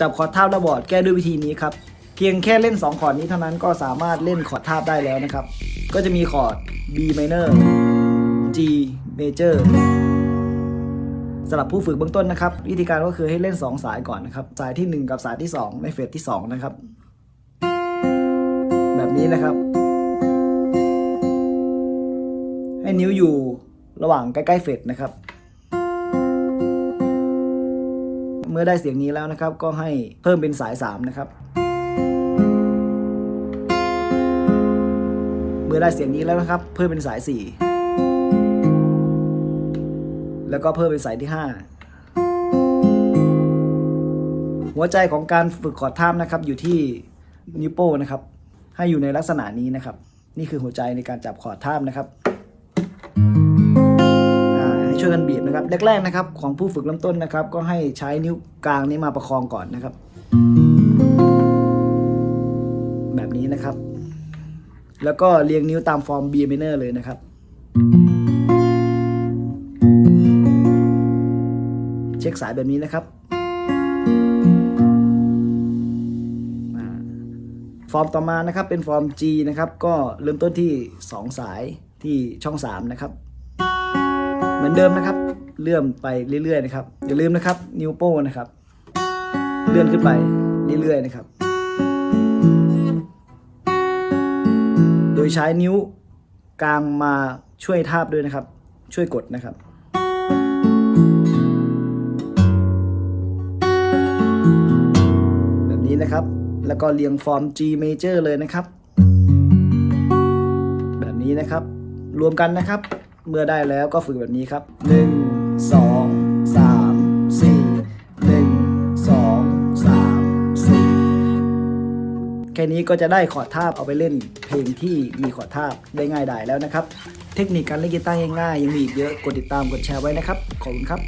จับคอร์ดทาบและบอร์ดแก้ด้วยวิธีนี้ครับเพียงแค่เล่น 2 คอร์ดนี้เท่านั้นก็สามารถเล่นคอร์ดทาบได้แล้วนะครับ ก็จะมีคอร์ด B minor G major สำหรับผู้ฝึกเบื้องต้นนะครับ วิธีการก็คือให้เล่น 2 สายก่อนนะครับ สายทีหนึ่1 กับสายที่ 2 ในเฟสที่ 2 นะครับ แบบนี้นะครับ ให้นิ้วอยู่ระหว่างใกล้ ๆ เฟสนะครับ เมื่อได้เสียงนี้แล้วนะครับ ก็ให้เพิ่มเป็นสาย3นะครับ เมื่อได้เสียงนี้แล้วนะครับ เพิ่มเป็นสาย 4 แล้วก็เพิ่มเป็นสายที่ 5 หัวใจของการฝึกขอดท่ามนะครับ อยู่ที่นิ้วโป้งนะครับ ให้อยู่ในลักษณะนี้นะครับ นี่คือหัวใจในการจับขอดท่ามนะครับ ช่วยกันบีบนะครับแรกๆนะครับของผู้ฝึกเริ่มต้นนะครับ ก็ให้ใช้นิ้วกลางนี้มาประคองก่อนนะครับ แบบนี้นะครับ แล้วก็เรียงนิ้วตามฟอร์ม B minor เลยนะครับ เช็คสายแบบนี้นะครับฟอร์มต่อมานะครับเป็นฟอร์ม G นะครับ ก็เริ่มต้นที่ 2 สายที่ช่อง 3 นะครับ เหมือนเดิมนะครับ เลื่อนไปเรื่อยๆนะครับ อย่าลืมนะครับ นิ้วโป้งนะครับ เลื่อนขึ้นไปเรื่อยๆนะครับ โดยใช้นิ้วกลางมาช่วยทาบด้วยนะครับ ช่วยกดนะครับแบบนี้นะครับ แล้วก็เรียงฟอร์ม G major เลยนะครับ แบบนี้นะครับ รวมกันนะครับ เมื่อได้แล้วก็ฝึกแบบนี้ครับ 1 2 3 4 1 2 3 4 แค่นี้ก็จะได้ขอดทาบเอาไปเล่นเพลงที่มีขอดทาบได้ง่ายดายแล้วนะครับ เทคนิคการเล่นกีตาร์ง่ายๆยังมีอีกเยอะกดติดตามกดแชร์ไว้นะครับ ขอบคุณครับ